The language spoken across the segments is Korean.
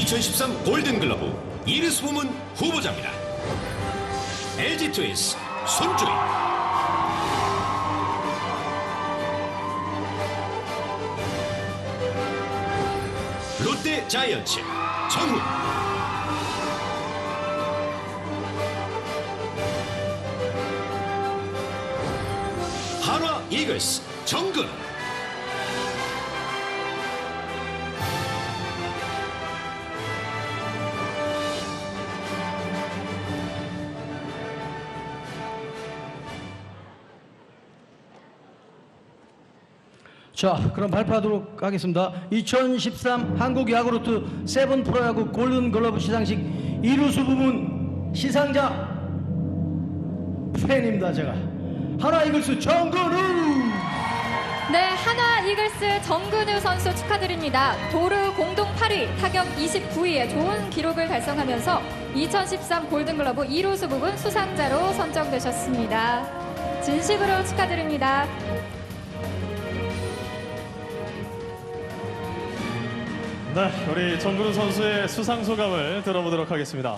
2013 골든글러브 이르스 부문 후보자입니다. LG 트윈스 손주희 롯데 자이언츠 정훈. 한화 이글스 정근 자, 그럼 발표하도록 하겠습니다. 2013 한국 야구르트 세븐 프로야구 골든 글러브 시상식 이루수 부문 시상자 팬입니다, 제가. 하나 이글스 정근우! 네, 하나 이글스 정근우 선수 축하드립니다. 도르 공동 8위, 타격 29위에 좋은 기록을 달성하면서 2013 골든글러브 1호수 부분 수상자로 선정되셨습니다. 진심으로 축하드립니다. 네, 우리 정근우 선수의 수상 소감을 들어보도록 하겠습니다.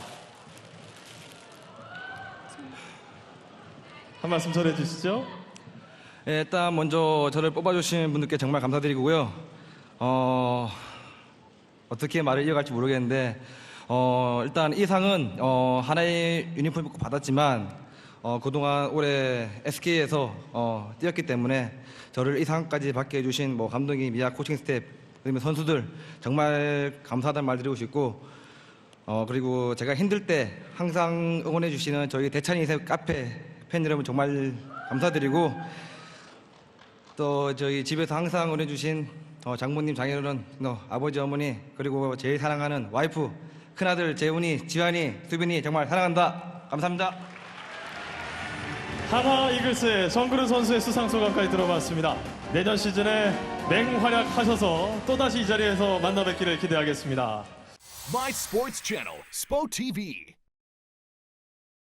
한 말씀 전해 주시죠. 예, 일단 먼저 저를 뽑아주신 분들께 정말 감사드리고요. 어, 어떻게 말을 이어갈지 모르겠는데, 어, 일단 이 상은 어, 하나의 유니폼 입고 받았지만, 어, 그동안 올해 SK에서 어, 뛰었기 때문에 저를 이 상까지 받게 해주신 뭐 감독님, 미아 코칭 스텝, 그리고 선수들 정말 감사하다는 말 드리고 싶고, 어, 그리고 제가 힘들 때 항상 응원해 주시는 저희 대찬이 새 카페 팬 여러분 정말 감사드리고, 또 저희 집에서 항상 응원해 주신 어, 장모님, 장인어른, 너 아버지, 어머니 그리고 제일 사랑하는 와이프, 큰아들 재훈이, 지환이, 수빈이 정말 사랑한다. 감사합니다. 한화 이글스의 정근우 선수의 수상 소감까지 들어봤습니다. 내년 시즌에 맹활약하셔서 또다시 이 자리에서 만나 뵙기를 기대하겠습니다. My Sports Channel, SPO TV.